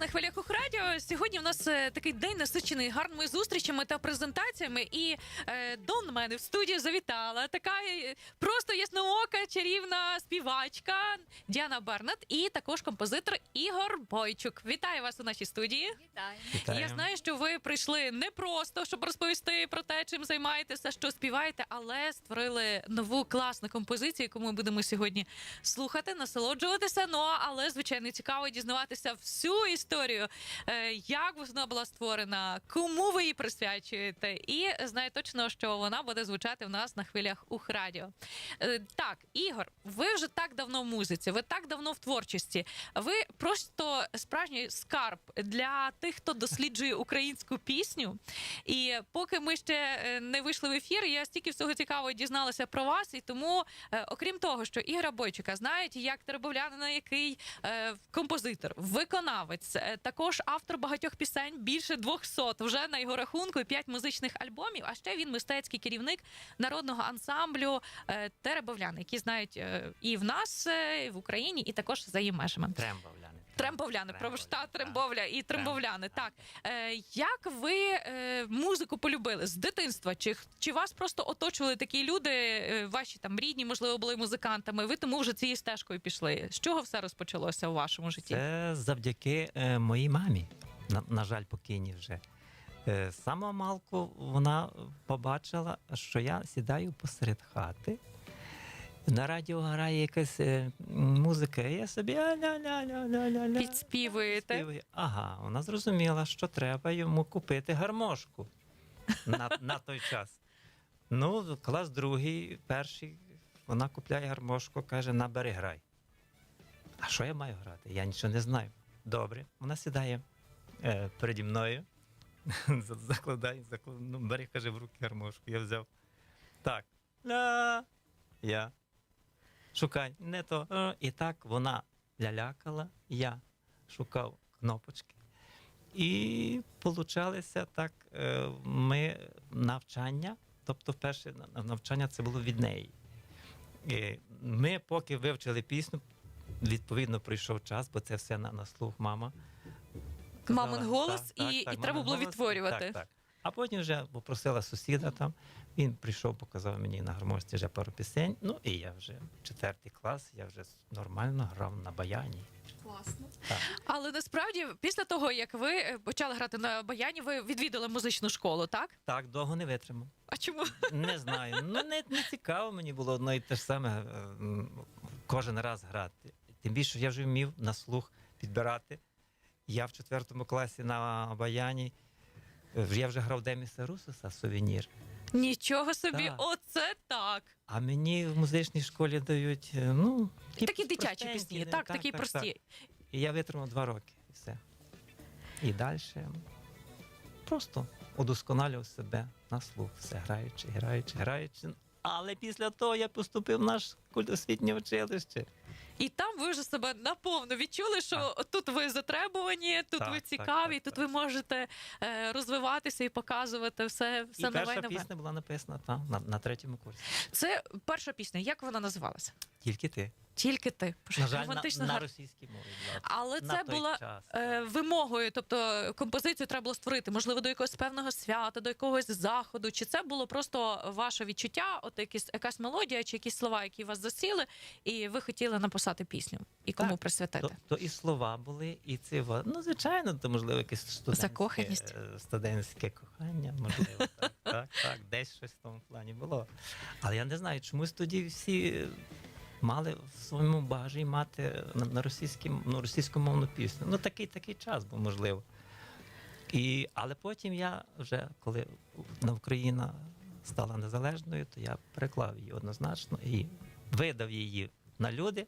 на хвилях Ухрадіо. Сьогодні в нас е, такий день насичений гарними зустрічами та презентаціями. І е, до мене в студію завітала така е, просто ясноока, чарівна співачка Діана Бернет і також композитор Ігор Бойчук. Вітаю вас у нашій студії. Вітаю. Я знаю, що ви прийшли не просто, щоб розповісти про те, чим займаєтеся, що співаєте, але створили нову класну композицію, яку ми будемо сьогодні слухати, насолоджуватися. Ну але звичайно цікаво дізнаватися всю історію, е, як вона була створена, кому ви її присвячуєте, і знаю точно, що вона буде звучати в нас на хвилях Ухрадіо. Е, Так, Ігор, ви вже так давно в музиці, ви так давно в творчості. Ви просто справжній скарб для тих, хто досліджує українську пісню. І поки ми ще е, не вийшли в ефір, я стільки всього цікавого дізналася про вас. І тому, е, окрім того, що Ігора Бойчука знають як теребовлянина, який композитор, виконавець, також автор багатьох пісень, більше 200 вже на його рахунку, п'ять 5 музичних альбомів. А ще він мистецький керівник народного ансамблю е, Теребовляни, які знають е, і в нас, е, і в Україні, і також за її межами. Трембовляни. Трембовляни, пробачте, Трембовля і Трембовляни. Так. Е, як ви е, музику полюбили з дитинства? Чи чи вас просто оточували такі люди? е, ваші там рідні, можливо, були музикантами? Ви тому вже цією стежкою пішли? З чого все розпочалося у вашому житті? Це завдяки е, моїй мамі. На, на жаль, покійній вже. Е, самого малку вона побачила, що я сідаю посеред хати. На радіо грає якась е, музика, і я собі ля-ля-ля-ля-ля-ля. Підспівуєте? Ага, вона зрозуміла, що треба йому купити гармошку на, на той час. Ну, клас другий, перший, вона купляє гармошку, каже, набери грай. А що я маю грати? Я нічого не знаю. Добре, вона сідає е, переді мною, за- закладає, ну, бери, каже, в руки гармошку. Я взяв. Так. Ля. Я. Шукай, не то. Е, І так вона лялякала, я шукав кнопочки. І получалося так, е, ми навчання, тобто перше навчання це було від неї. І Ми поки вивчили пісню, відповідно прийшов час, бо це все на, на слух мама. казала. Мамин голос, і- і треба було голос. відтворювати. Так, так. А потім вже попросила сусіда там. Він прийшов, показав мені на гармошці вже пару пісень. Ну і я вже четвертий клас, я вже нормально грав на баяні. Класно. Так. Але насправді, після того як ви е, почали грати на баяні, ви відвідали музичну школу, так? Так, довго не витримав. А чому? Не знаю. Ну не, не цікаво мені було одно і те ж саме е, кожен раз грати. Тим більше я вже вмів на слух підбирати. Я в четвертому класі на баяні. Е, Я вже грав Деміса Русоса сувенір. Нічого собі, Так. оце так. А мені в музичній школі дають е, ну, Такі дитячі простенькі, пісні, да, так, такі прості. І я витримав два роки і все. І далі просто удосконалював себе на слух, все граючи, граючи, граючи. Але після того я поступив в наш культосвітнє училище. І там ви вже себе наповно відчули, що тут ви затребувані, тут Так, ви цікаві, так, тут так. ви можете е, розвиватися і показувати все, все і нове перша нове. пісня була написана там, на, на третьому курсі. Це перша пісня. Як вона називалася? Тільки ти. Тільки ти. На жаль, на, на російській мові була. Але на це була е, вимогою, тобто композицію треба було створити, можливо, до якогось певного свята, до якогось заходу. Чи це було просто ваше відчуття, от якісь якась мелодія, чи якісь слова, які вас засіли, і ви хотіли написати пісню і кому Так, присвятити? То, то і слова були, і це ну звичайно, то можливо якесь студентське, Закоханість. е, студентське кохання, можливо, так, так, так, десь щось в тому плані було. Але я не знаю, чомусь тоді всі мали в своєму багажі мати на, на російській, ну, російськомовну пісню. Ну такий такий час був, можливо. І, але потім я вже, коли на Україна стала незалежною, то я переклав її однозначно і видав її на люди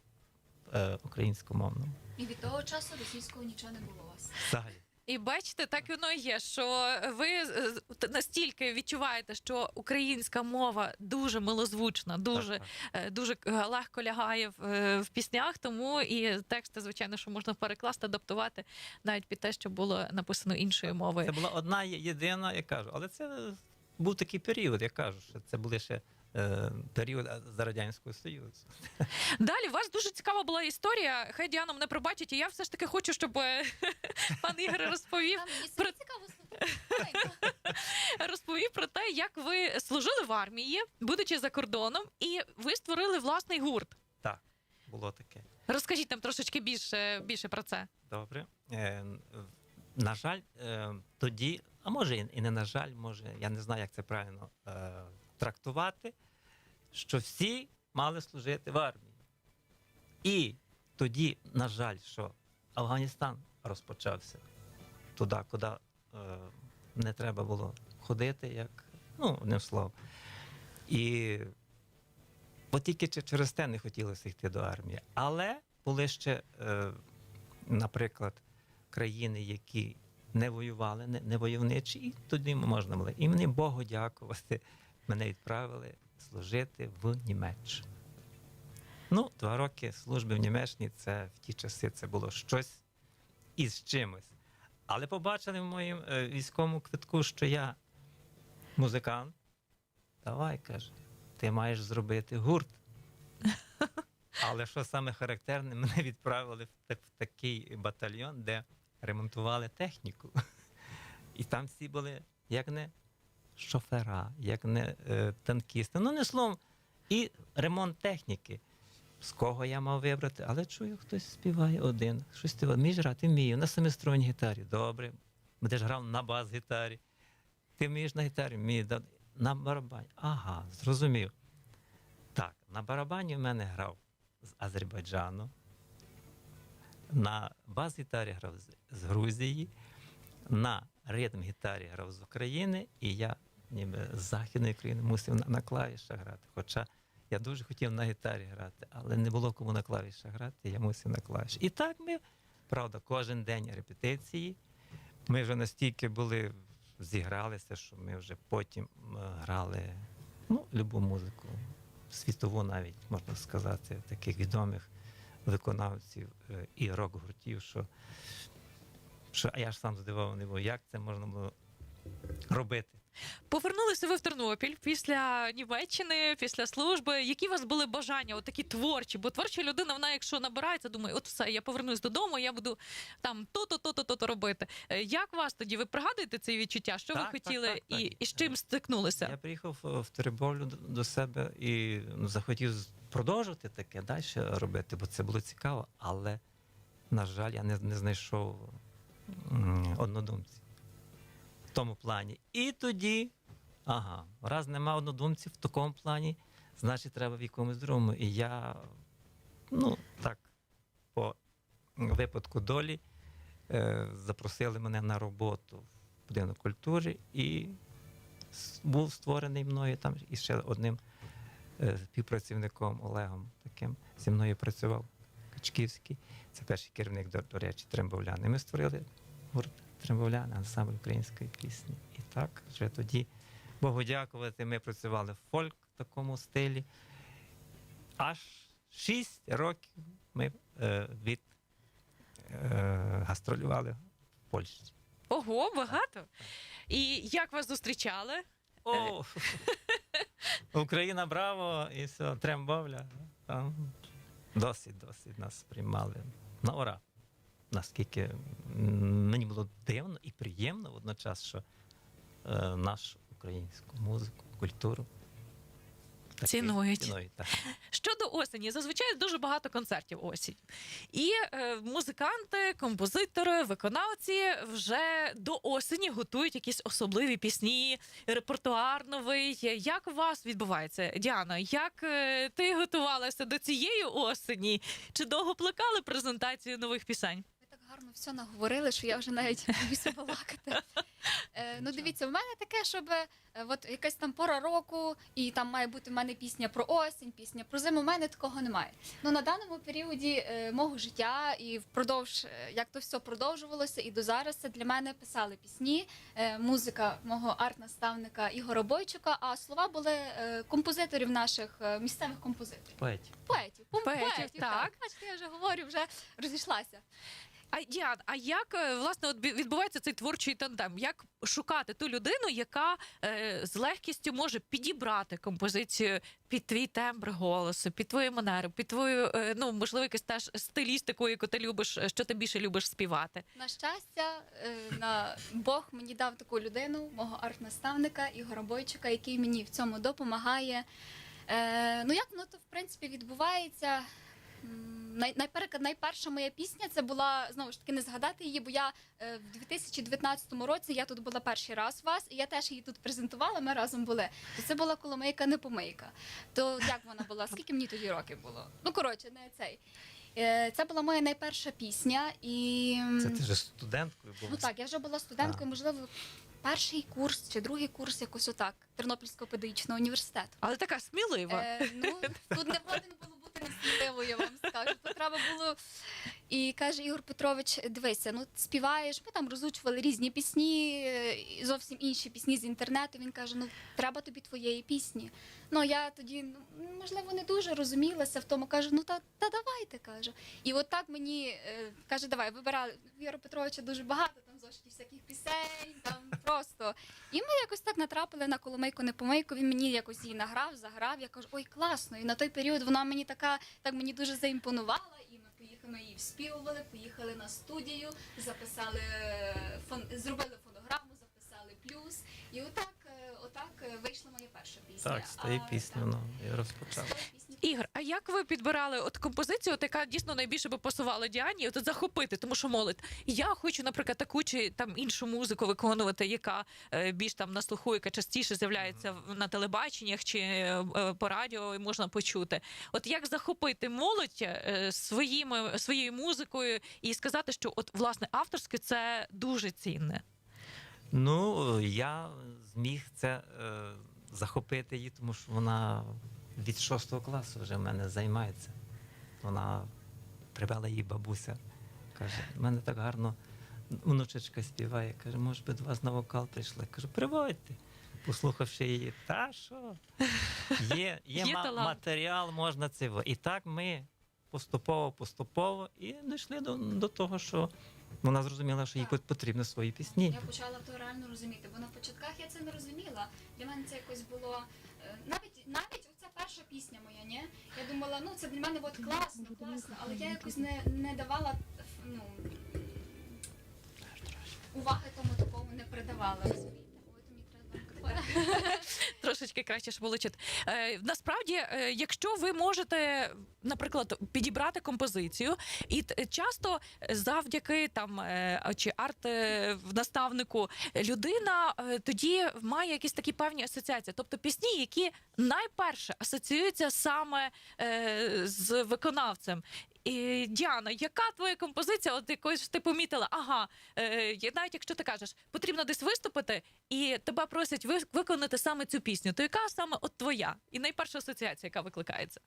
е, українськомовному. І від того часу російського нічого не було у вас. Взагалі. І бачите, так воно і є, що ви е, настільки відчуваєте, що українська мова дуже милозвучна, дуже, е, дуже легко лягає в, е, в піснях, тому і тексти, звичайно, що можна перекласти, адаптувати навіть під те, що було написано іншою мовою. Це була одна єдина, я кажу, але це був такий період, я кажу, що це були ще період за Радянського Союзу. Далі у вас дуже цікава була історія. Хай Діана мене пробачить, і я все ж таки хочу, щоб е, пан Ігор розповів. Про- цікаво ну. розповів про те, як ви служили в армії, будучи за кордоном, і ви створили власний гурт. Так, було таке. Розкажіть нам трошечки більше, більше про це. Добре. Е, на жаль, е, тоді, а може і і не на жаль, може, я не знаю, як це правильно е, трактувати, що всі мали служити в армії. І тоді, на жаль, що Афганістан розпочався туди, куди е, не треба було ходити, як, ну, одним словом. І от тільки через те не хотілося йти до армії. Але були ще, е, наприклад, країни, які не воювали, не, не войовничі, і тоді можна було. І мені Богу дякувати. Мене відправили служити в Німеччину. Ну, два роки служби в Німеччині це в ті часи це було щось із чимось. Але побачили в моєму е, військовому квитку, що я музикант. Давай, каже, ти маєш зробити гурт. Але що саме характерне, мене відправили в, так, в такий батальйон, де ремонтували техніку. І там всі були як не шофера, як не е, танкісти. Ну, не словом, і ремонт техніки. З кого я мав вибрати, але чую, хтось співає один. Щось ти вмієш грати, вмію. На семиструнній гітарі. Добре. Будеш грав на бас-гітарі. Ти вмієш на гітарі, вмію. На барабані. Ага, зрозумів. Так, на барабані в мене грав з Азербайджану. На бас-гітарі грав з, Грузії, на ритм-гітарі грав з України, і я ніби з Західної країни мусив на, на клавішах грати. Хоча я дуже хотів на гітарі грати, але не було кому на клавішах грати, я мусив на клавіші. І так ми, правда, кожен день репетиції. Ми вже настільки були, зігралися, що ми вже потім грали ну, любу музику, світову навіть, можна сказати, таких відомих виконавців е, і рок-гуртів, що, що я ж сам здивований був, як це можна було робити. Повернулися ви в Тернопіль після Німеччини, після служби. Які у вас були бажання, от такі творчі? Бо творча людина, вона, якщо набирається, думає, от все, я повернусь додому, я буду там то-то, то-то, то-то робити. Е, Як вас тоді? Ви пригадуєте це відчуття? Що ви Так, так, хотіли так, так. і, і з чим стикнулися? Я приїхав е, в Теребовлю до- себе і ну, захотів продовжувати таке далі робити, бо це було цікаво. Але, на жаль, я не, не знайшов однодумців в тому плані. І тоді, ага, раз нема однодумців в такому плані, значить треба в якомусь другому. І я, ну, так, по випадку долі е, запросили мене на роботу в будинок культури і був створений мною там і ще одним е, співпрацівником Олегом таким зі мною працював Качківський. Це перший керівник, до, до речі, Трембовляни. Ми створили гурт Трембовляни, ансамбль української пісні. І так, вже тоді, Богу дякувати, ми працювали в фольк в такому стилі. Аж шість років ми е, від е, гастролювали в Польщі. Ого, багато. І як вас зустрічали? О, Україна, браво! І все, трембовля. Там Досить, досить нас приймали на ура. Наскільки мені було дивно і приємно водночас, що е, нашу українську музику, культуру Цінують. цінують, так. Щодо осені, зазвичай дуже багато концертів осінь. І е, музиканти, композитори, виконавці вже до осені готують якісь особливі пісні, репертуар новий. Як у вас відбувається, Діана? Як е, ти готувалася до цієї осені? Чи довго плекали презентацію нових пісень? Ви гарно все наговорили, що я вже навіть боюся балакати. Е, ну, дивіться, в мене таке, щоб е, от якась там пора року, і там має бути в мене пісня про осінь, пісня про зиму. У мене такого немає. Ну на даному періоді е, мого життя і впродовж, е, як то все продовжувалося, і до зараз це для мене писали пісні, е, музика мого арт-наставника Ігора Бойчука, а слова були е, композиторів наших е, місцевих композиторів. Поетів. Поетів, пом- Поетів, поетів, так. так. Бачите, я вже говорю, вже розійшлася. А Діан, а як е, власне от відбувається цей творчий тандем? Як шукати ту людину, яка е, з легкістю може підібрати композицію під твій тембр голосу, під твою манеру, під твою е, ну можливо якусь теж стилістику, яку ти любиш, е, що ти більше любиш співати? На щастя, е, на Бог мені дав таку людину, мого арт-наставника Ігора Бойчика, який мені в цьому допомагає. Е, ну як воно то в принципі відбувається? Найпер- найперша моя пісня це була знову ж таки не згадати її, бо я е, в 2019 році я тут була перший раз у вас, і я теж її тут презентувала. Ми разом були. То це була коломийка не помийка. То як вона була? Скільки мені тоді років було? Ну коротше, не цей. Е, Це була моя найперша пісня, і Це ти вже студенткою була. Ну так, я вже була студенткою, можливо, перший курс чи другий курс, якось отак, Тернопільського педагогічного університету. Але така смілива. Е, ну, тут не було несміливо, я вам скажу. Тут треба було. І каже Ігор Петрович: дивися, ну співаєш, ми там розучували різні пісні, зовсім інші пісні з інтернету. Він каже: ну треба тобі твоєї пісні. Ну я тоді, ну можливо, не дуже розумілася в тому. Каже, ну та, та давайте каже. І от так мені е, каже, давай вибирали. Ігора Петровича дуже багато там всяких пісень, там просто. І ми якось так натрапили на коломийку не помийку. Він мені якось її награв, заграв. Я кажу, ой, класно. І на той період вона мені така, так мені дуже заімпонувала. І ми поїхали, її вспівували, поїхали на студію, записали фон, зробили фонограму, записали плюс. І отак, е, отак е, вийшла моя перша пісня. Так, з тієї пісні воно і розпочав. Ігор, а як ви підбирали от композицію, от яка дійсно найбільше би пасувала Діані, от захопити, тому що молодь. Я хочу, наприклад, таку чи там іншу музику виконувати, яка е, більш там на слуху, яка частіше з'являється на телебаченнях чи е, е, по радіо і можна почути. От як захопити молодь е, своїми своєю музикою і сказати, що от власне авторське це дуже цінне. Ну, я зміг це е, захопити її, тому що вона від шостого класу вже в мене займається. Вона привела її бабуся. Каже, в мене так гарно внучечка співає. Каже, може би до вас на вокал прийшла. Кажу, приводьте. Послухавши її, та що? Є, є, Є ма- матеріал, можна це. І так ми поступово, поступово і дійшли до, до того, що вона зрозуміла, що їй Так. потрібні свої пісні. Я почала то реально розуміти, бо на початках я це не розуміла. Для мене це якось було е, навіть навіть перша пісня моя, ні? Я думала, ну це для мене от класно, класно, але я якось не, не давала ну, уваги тому такому не придавала. То мені треба. Трошечки краще чути. Е, насправді, е, якщо ви можете, наприклад, підібрати композицію, і часто завдяки там е, чи арт е, наставнику людина е, тоді має якісь такі певні асоціації, тобто пісні, які найперше асоціюються саме е, з виконавцем. Діана, яка твоя композиція? От якось ти помітила, ага, е, навіть якщо ти кажеш, потрібно десь виступити, і тебе просять ви- виконати саме цю пісню, то яка саме от твоя? І найперша асоціація, яка викликається?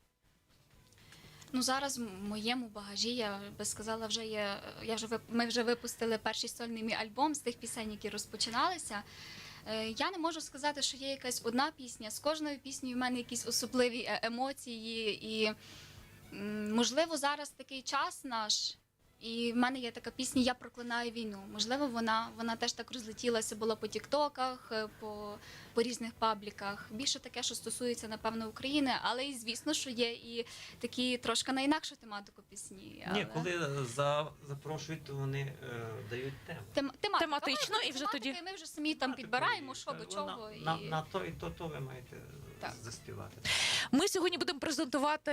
Ну зараз в моєму багажі я би сказала, вже є. Я вже ми вже випустили перший сольний мій альбом з тих пісень, які розпочиналися. Е, Я не можу сказати, що є якась одна пісня. З кожною піснею в мене якісь особливі е, емоції, і можливо зараз такий час наш. І в мене є така пісня Я проклинаю війну. Можливо, вона, вона теж так розлетілася, була по тіктоках, е, по, по різних пабліках. Більше таке, що стосується, напевно, України, але і звісно, що є і такі трошки на інакшу тематику пісні. Але... Ні, коли за, запрошують, то вони е, дають тему. Тем, тематика. Тематично, і вже тоді- ми вже самі там підбираємо, що до чого. І... На, на то і то, то ви маєте. Заспівати. Ми сьогодні будемо презентувати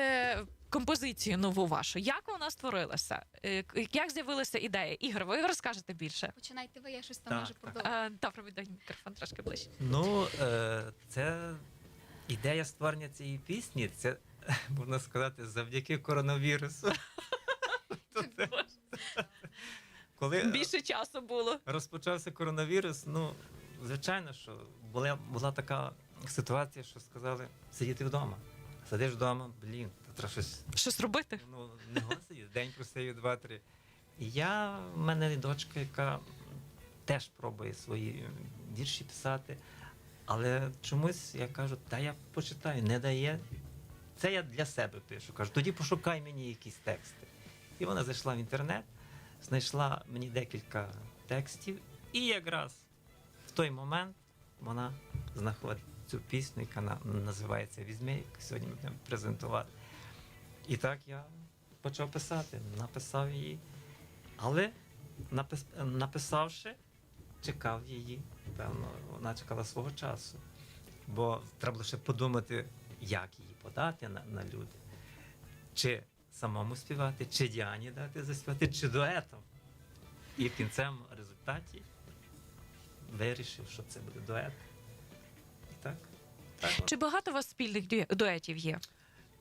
композицію нову вашу. Як вона створилася? Е, Як з'явилася ідея? Ігор, ви розкажете більше? Починайте ви, я щось там Так, може так. Е, Добре, віддай мікрофон трошки ближче. Ну, е, це ідея створення цієї пісні, це можна сказати, завдяки коронавірусу. Коли Більше часу було. розпочався коронавірус, ну, звичайно, що була, була така ситуація, що сказали сидіти вдома. Сидиш вдома, блін, то треба щось Щось робити? Ну, не сидіти, день просидів, два-три. Я, в мене дочка, яка теж пробує свої вірші писати, але чомусь я кажу, та я почитаю, не дає. Це я для себе пишу. Кажу, тоді пошукай мені якісь тексти. І вона зайшла в інтернет, знайшла мені декілька текстів, і якраз в той момент вона знаходить цю пісню, яка називається Візьми, яку сьогодні ми будемо презентувати. І так я почав писати, написав її. Але напис, написавши, чекав її. Певно, вона чекала свого часу. Бо треба було ще подумати, як її подати на, на люди. Чи самому співати, чи Діані дати заспівати, чи дуетом. І в кінцевому результаті вирішив, що це буде дует. Так. Чи багато у вас спільних дю- дуетів є?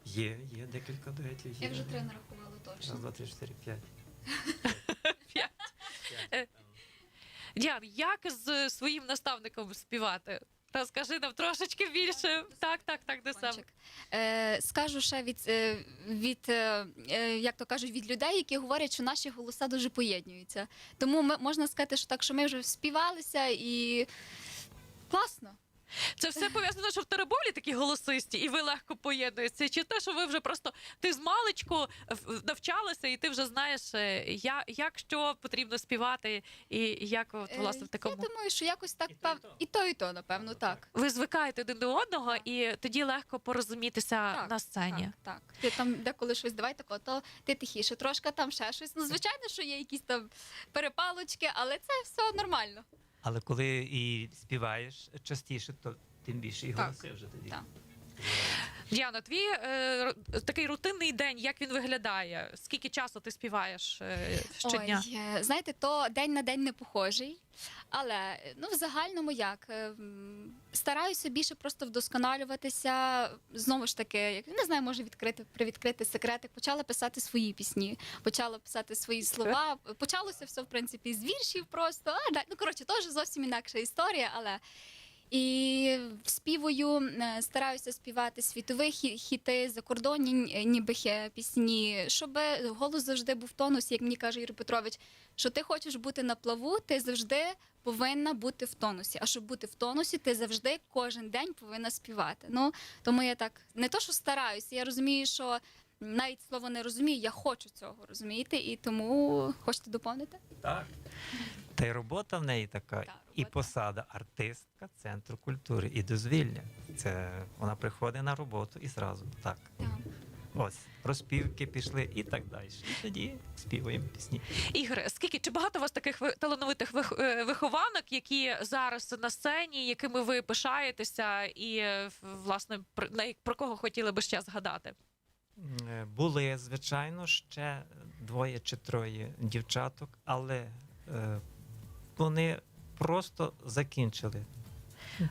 Є, є декілька дуетів. Є. Я вже три нарахувала Раз, два, три, чотири, п'ять. П'ять. Е, Діан, як з своїм наставником співати? Розкажи нам трошечки більше. Так, так, так, де саме. Кончик. Е, скажу ще від, е, від е, е, як то кажуть, від людей, які говорять, що наші голоса дуже поєднуються. Тому ми, можна сказати, що так, що ми вже співалися і класно. Це все пов'язано, що в Теребовлі такі голосисті, і ви легко поєднуєтеся. Чи те, що ви вже просто ти з маличку навчалася, і ти вже знаєш, е, я, як що потрібно співати, і як от, власне в Е, такому. Я думаю, що якось так І і пев... то. і то, і то, напевно, так. Ви звикаєте один до одного, і тоді легко порозумітися Так, на сцені. Так, так. Ти там деколи щось давай тако, то ти тихіше, трошки там ще щось. Ну, звичайно, що є якісь там перепалочки, але це все нормально. Але коли і співаєш частіше, то тим більше і Так. голоси вже тоді. Так. Діана, твій е, такий рутинний день, як він виглядає? Скільки часу ти співаєш е, щодня? Ой, е, знаєте, то день на день не похожий. Але ну, в загальному як е, м, стараюся більше просто вдосконалюватися. Знову ж таки, як не знаю, може відкрити привідкрити секретик. Почала писати свої пісні, почала писати свої слова. Почалося все в принципі з віршів просто. А, да, ну коротше, теж зовсім інакша історія, але. І співаю, е, стараюся співати світові хіти, закордонні ніби хе- пісні, щоб голос завжди був в тонусі, як мені каже Юрій Петрович, що ти хочеш бути на плаву, ти завжди повинна бути в тонусі. А щоб бути в тонусі, ти завжди кожен день повинна співати. Ну тому я так не то, що стараюся, я розумію, що навіть слово не розумію, я хочу цього розумієте, і тому хочете доповнити? Так. Та й робота в неї така, Так, і посада артистка Центру культури і дозвілля. Це вона приходить на роботу і зразу так. Ось розпівки пішли і так далі. І тоді співаємо пісні. Ігор, скільки чи багато у вас таких талановитих е, вихованок, які зараз на сцені, якими ви пишаєтеся, і власне про кого хотіли би ще згадати? Е, Були, звичайно, ще двоє чи троє дівчаток, але е, вони просто закінчили.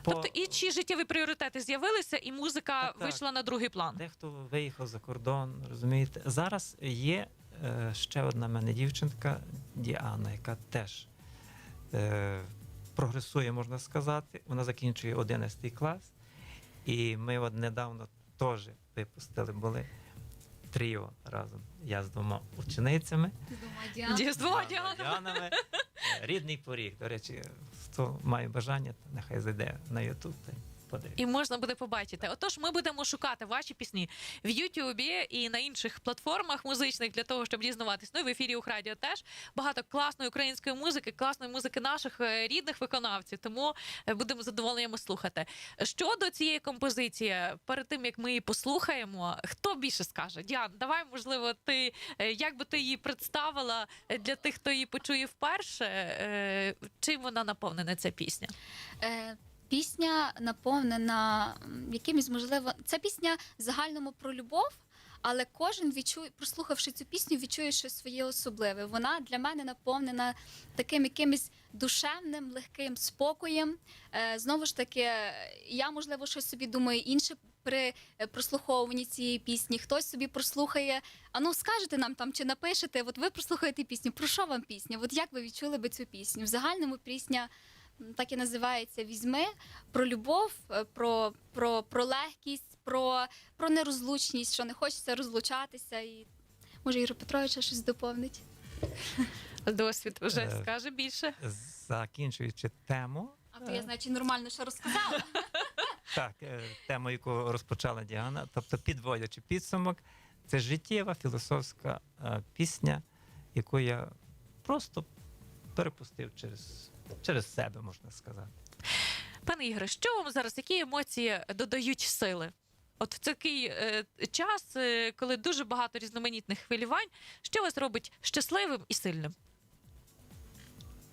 По- Тобто і чи життєві пріоритети з'явилися, і музика Так, так. вийшла на другий план. Дехто виїхав за кордон, розумієте. Зараз є е, ще одна в мене дівчинка Діана, яка теж е, прогресує, можна сказати. Вона закінчує 11 клас. І ми от недавно теж випустили, були тріо разом. Я з двома ученицями. З двома Діанами. Е, Рідний поріг. До речі, хто має бажання, то нехай зайде на Ютуб та. І можна буде побачити. Отож, ми будемо шукати ваші пісні в Ютубі і на інших платформах музичних для того, щоб дізнаватись. Ну і в ефірі Ухрадіо теж багато класної української музики, класної музики наших е, рідних виконавців. Тому е, будемо з задоволенням слухати. Щодо цієї композиції, перед тим як ми її послухаємо, хто більше скаже? Діан, давай, можливо, ти е, як би ти її представила для тих, хто її почує вперше. Чим вона наповнена ця пісня? Е, Пісня наповнена якимось, можливо, це пісня загальному про любов, але кожен відчує, прослухавши цю пісню, відчує щось своє особливе. Вона для мене наповнена таким якимось душевним, легким спокоєм. Е, Знову ж таки, я можливо щось собі думаю інше. При е, прослуховуванні цієї пісні хтось собі прослухає. А ну скажете нам там чи напишете, от ви прослухаєте пісню. Про що вам пісня? От як ви відчули би цю пісню? В загальному пісня так і називається Візьми про любов, е, про, про, про легкість, про, про нерозлучність, що не хочеться розлучатися. І може Юрій Петровича щось доповнить. Досвід вже Е, скаже більше. Закінчуючи тему, А то я, значить, нормально ще розказала. Так, е, тему, яку розпочала Діана, тобто підводячи підсумок, це життєва філософська пісня, яку я просто перепустив через, через себе, можна сказати. Пане Ігоре, що вам зараз, які емоції додають сили? От в такий е, час, е, коли дуже багато різноманітних хвилювань, що вас робить щасливим і сильним?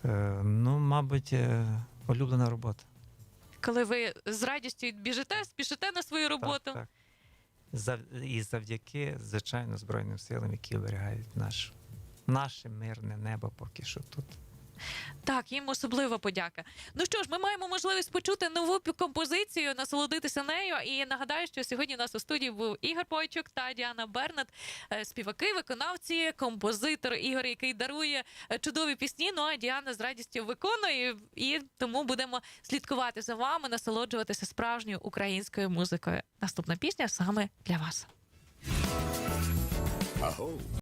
Е, ну, мабуть, е, улюблена робота. Коли ви з радістю біжите, спішите на свою роботу? Так, так. Зав... І завдяки, звичайно, Збройним силам, які оберігають наш, наше мирне небо поки що тут. Так, їм особлива подяка. Ну що ж, ми маємо можливість почути нову композицію, насолодитися нею. І нагадаю, що сьогодні у нас у студії був Ігор Пойчук та Діана Бернет, е, співаки, виконавці, композитор Ігор, який дарує е, чудові пісні. Ну а Діана з радістю виконує. І тому будемо слідкувати за вами, насолоджуватися справжньою українською музикою. Наступна пісня саме для вас. Аго,